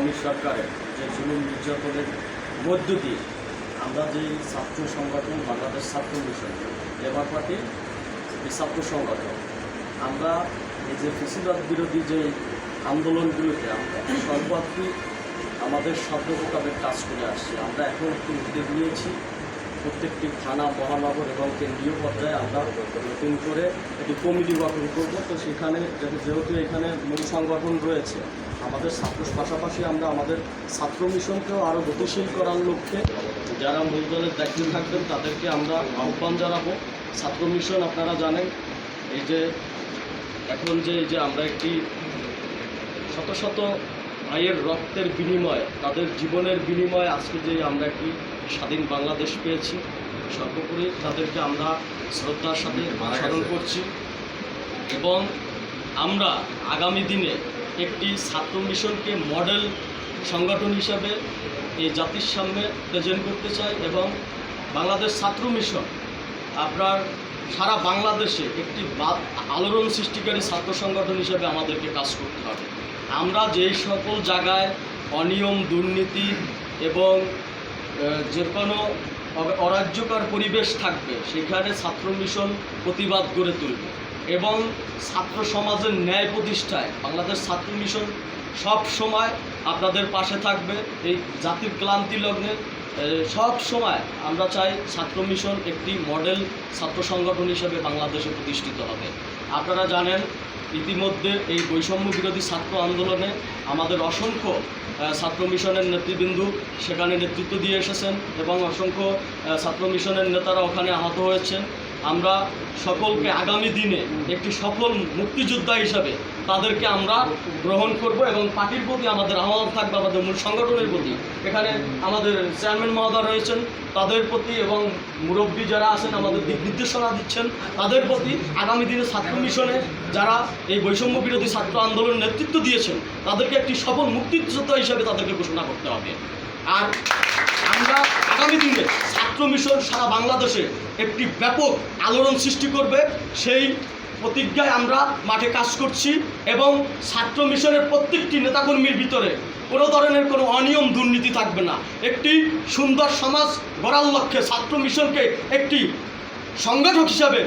আওয়ামী সরকারের যে জুলুম নির্যাতনের মধ্য দিয়ে আমরা যে ছাত্র সংগঠন, বাংলাদেশ ছাত্র মিশন, লেবার পার্টি এই ছাত্র সংগঠন, আমরা এই যে ফেসিবাদ বিরোধী যে আন্দোলনগুলোতে আমরা সর্বাত্মক আমাদের সর্বপ্রকারের কাজ করে আসছি। আমরা এখন একটু উদ্যোগ নিয়েছি প্রত্যেকটি থানা মহানগর এবং কেন্দ্রীয় পর্যায়ে আমরা নতুন করে একটি কমিটি গঠন করব। তো সেখানে যেহেতু- এখানে মূল সংগঠন রয়েছে, আমাদের ছাত্র পাশাপাশি আমরা আমাদের ছাত্র মিশনকেও আরও গতিশীল করার লক্ষ্যে যারা মূল দলের দায়িত্বে থাকবেন তাদেরকে আমরা আহ্বান জানাব। ছাত্র মিশন আপনারা জানেন, এই যে এখন যে যে আমরা একটি শত শত ভাইয়ের রক্তের বিনিময়ে তাদের জীবনের বিনিময়ে আজকে যে আমরা একটি স্বাধীন বাংলাদেশ পেয়েছি। সর্বোপরি তাদেরকে আমরা শ্রদ্ধার সাথে স্মরণ করছি এবং আমরা আগামী দিনে একটি ছাত্র মিশনকে মডেল সংগঠন হিসাবে এই জাতির সামনে প্রেজেন্ট করতে চাই এবং বাংলাদেশ ছাত্র মিশন আপনার সারা বাংলাদেশে একটি আলোড়ন সৃষ্টিকারী ছাত্র সংগঠন হিসেবে আমাদেরকে কাজ করতে হবে। আমরা যেই সকল জায়গায় অনিয়ম, দুর্নীতি এবং যে কোনো অরাজ্যকর পরিবেশ থাকবে, সেখানে ছাত্র মিশন প্রতিবাদ গড়ে তুলবে এবং ছাত্র সমাজের ন্যায় প্রতিষ্ঠায় বাংলাদেশ ছাত্র মিশন সব সময় আপনাদের পাশে থাকবে। এই জাতির ক্লান্তি লগ্নে সব সময় আমরা চাই ছাত্র মিশন একটি মডেল ছাত্র সংগঠন হিসেবে বাংলাদেশে প্রতিষ্ঠিত হবে। আপনারা জানেন, ইতিমধ্যে এই বৈষম্য বিরোধী ছাত্র আন্দোলনে আমাদের অসংখ্য ছাত্র মিশনের নেতৃবৃন্দ সেখানে নেতৃত্ব দিয়ে এসেছেন এবং অসংখ্য ছাত্র মিশনের নেতারা ওখানে আহত হয়েছেন। আমরা সকলকে আগামী দিনে একটি সফল মুক্তিযোদ্ধা হিসাবে তাদেরকে আমরা গ্রহণ করব এবং পার্টির প্রতি আমাদের আহ্বান থাকবে, আমাদের মূল সংগঠনের প্রতি। এখানে আমাদের চেয়ারম্যান মহোদয় রয়েছেন, তাদের প্রতি এবং মুরব্বী যারা আছেন, আমাদের দিক নির্দেশনা দিচ্ছেন, তাদের প্রতি আগামী দিনে ছাত্র মিশনে যারা এই বৈষম্য বিরোধী ছাত্র আন্দোলনের নেতৃত্ব দিয়েছেন, তাদেরকে একটি সফল মুক্তিযোদ্ধা হিসাবে তাদেরকে ঘোষণা করতে হবে। আর আমরা আগামী দিনে ছাত্র মিশন সারা বাংলাদেশে একটি ব্যাপক আলোড়ন সৃষ্টি করবে। সেই প্রতিজ্ঞায় আমরা মাঠে কাজ করছি এবং ছাত্র মিশনের প্রত্যেকটি নেতাকর্মীর ভিতরে কোনো ধরনের কোনো অনিয়ম, দুর্নীতি থাকবে না। একটি সুন্দর সমাজ গড়ার লক্ষ্যে ছাত্র মিশনকে একটি সংগঠক হিসাবে